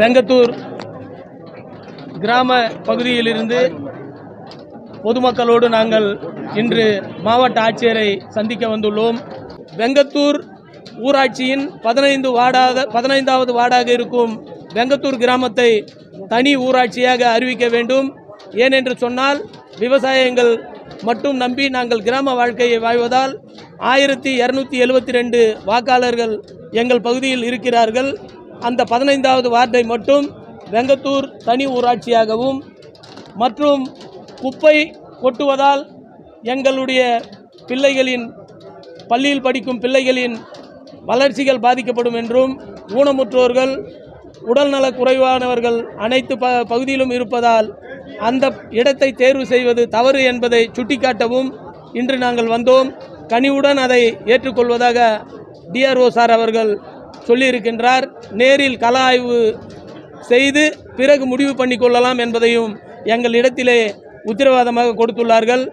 வெங்கத்தூர் கிராம பகுதியிலிருந்து பொதுமக்களோடு நாங்கள் இன்று மாவட்ட ஆட்சியரை சந்திக்க வந்துள்ளோம். வெங்கத்தூர் ஊராட்சியின் பதினைந்து வார்டாக பதினைந்தாவது வார்டாக இருக்கும் வெங்கத்தூர் கிராமத்தை தனி ஊராட்சியாக அறிவிக்க வேண்டும். ஏனென்று சொன்னால் விவசாயங்கள் மட்டும் நம்பி நாங்கள் கிராம வாழ்க்கையை வாழ்வதால் ஆயிரத்தி இரநூத்தி எழுபத்தி ரெண்டு வாக்காளர்கள் எங்கள் பகுதியில் இருக்கிறார்கள். அந்த பதினைந்தாவது வார்டை மட்டும் வெங்கத்தூர் தனி ஊராட்சியாகவும் மற்றும் குப்பை கொட்டுவதால் எங்களுடைய பிள்ளைகளின் பள்ளியில் படிக்கும் பிள்ளைகளின் வளர்ச்சிகள் பாதிக்கப்படும் என்றும் ஊனமுற்றோர்கள் உடல்நல குறைவானவர்கள் அனைத்து ப பகுதியிலும் இருப்பதால் அந்த இடத்தை தேர்வு செய்வது தவறு என்பதை சுட்டிக்காட்டவும் இன்று நாங்கள் வந்தோம். கனிவுடன் அதை ஏற்றுக்கொள்வதாக டிஆர்ஓ சார் அவர்கள் சொல்லியிருக்கின்றார். நேரில் கள ஆய்வு செய்து பிறகு முடிவு பண்ணி கொள்ளலாம் என்பதையும் எங்கள் இடத்திலே உத்தரவாதமாக கொடுத்துள்ளார்கள்.